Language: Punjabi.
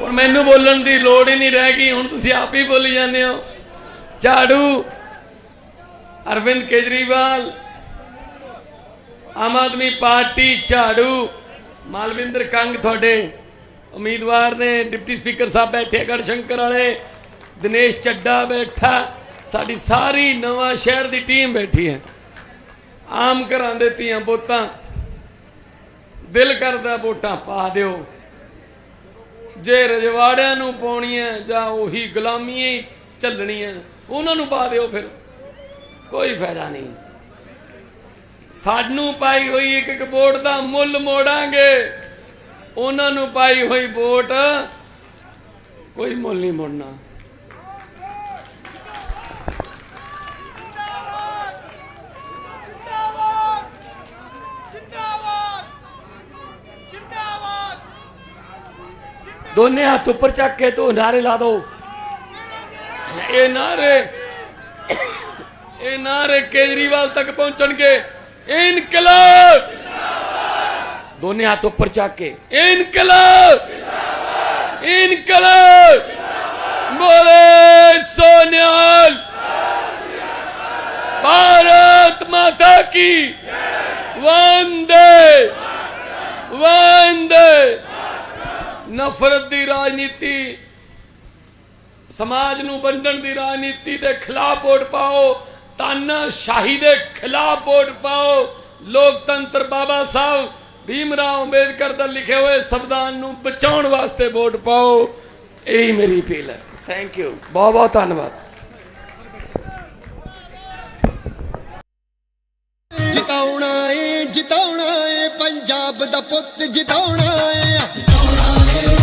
ਹੁਣ ਮੈਨੂੰ ਬੋਲਣ ਦੀ ਲੋੜ ਹੀ ਨਹੀਂ ਰਹਿ ਗਈ, ਹੁਣ ਤੁਸੀਂ ਆਪ ਹੀ ਬੋਲੀ ਜਾਂਦੇ ਹੋ। ਝਾੜੂ, ਅਰਵਿੰਦ ਕੇਜਰੀਵਾਲ, ਆਮ ਆਦਮੀ ਪਾਰਟੀ, ਝਾੜੂ। ਮਾਲਵਿੰਦਰ ਕੰਗ ਤੁਹਾਡੇ ਉਮੀਦਵਾਰ ਨੇ, ਡਿਪਟੀ ਸਪੀਕਰ ਸਾਹਿਬ ਬੈਠੇ ਗੜ ਸ਼ੰਕਰ ਵਾਲੇ। ਦਿਨੇਸ਼ ਚੱਡਾ ਬੈਠਾ, ਸਾਡੀ ਸਾਰੀ ਨਵਾਂ ਸ਼ਹਿਰ ਦੀ ਟੀਮ ਬੈਠੀ ਹੈ। ਆਮ ਘਰਾਂ ਦੇ ਧੀਆਂ ਬੋਤਾਂ ਦਿਲ ਕਰਦਾ ਵੋਟਾਂ ਪਾ ਦਿਓ। ਜੇ ਰਜਵਾੜਿਆਂ ਨੂੰ ਪਾਉਣੀਆਂ ਜਾਂ ਉਹੀ ਗੁਲਾਮੀਆਂ ਹੀ ਚੱਲਣੀਆਂ ਉਹਨਾਂ ਨੂੰ ਪਾ ਦਿਓ ਫਿਰ। ਕੋਈ ਫਾਇਦਾ ਨਹੀਂ। ਸਾਨੂੰ ਪਾਈ ਹੋਈ ਇੱਕ ਇੱਕ ਵੋਟ ਦਾ ਮੁੱਲ ਮੋੜਾਂਗੇ। ਉਹਨਾਂ ਨੂੰ ਪਾਈ ਹੋਈ ਵੋਟ, ਕੋਈ ਮੁੱਲ ਨਹੀਂ ਮੋੜਨਾ। दोनों हाथ उपर चक के तो नारे ला दो। ए नारे ए नारे केजरीवाल तक पहुंचन के इनकलाब! दोनों हाथ ऊपर चक के। इनकलाब! इनकलाब! बोले सोनियाल, भारत माता की, वंदे। ਨਫ਼ਰਤ ਦੀ ਰਾਜਨੀਤੀ ਸਮਾਜ ਨੂੰ ਵੰਡਣ ਦੀ ਰਾਜਨੀਤੀ ਦੇ ਖਿਲਾਫ ਵੋਟ ਪਾਓ ਤਾਨਾਸ਼ਾਹੀ ਦੇ ਖਿਲਾਫ ਵੋਟ ਪਾਓ। ਲੋਕਤੰਤਰ ਬਾਬਾ ਸਾਹਿਬ ਭੀਮਰਾਓ ਅੰਬੇਦਕਰ ਦਾ ਲਿਖੇ ਹੋਏ ਸੰਵਿਧਾਨ ਨੂੰ ਬਚਾਉਣ ਵਾਸਤੇ ਵੋਟ ਪਾਓ। ਇਹੀ ਮੇਰੀ ਅਪੀਲ ਹੈ। ਥੈਂਕ ਯੂ ਬਹੁਤ ਬਹੁਤ ਧੰਨਵਾਦ। ਜਿਤਾਉਣਾ ਏ ਜਿਤਾਉਣਾ ਪੰਜਾਬ ਦਾ ਪੁੱਤ ਜਿਤਾਉਣਾ ਏ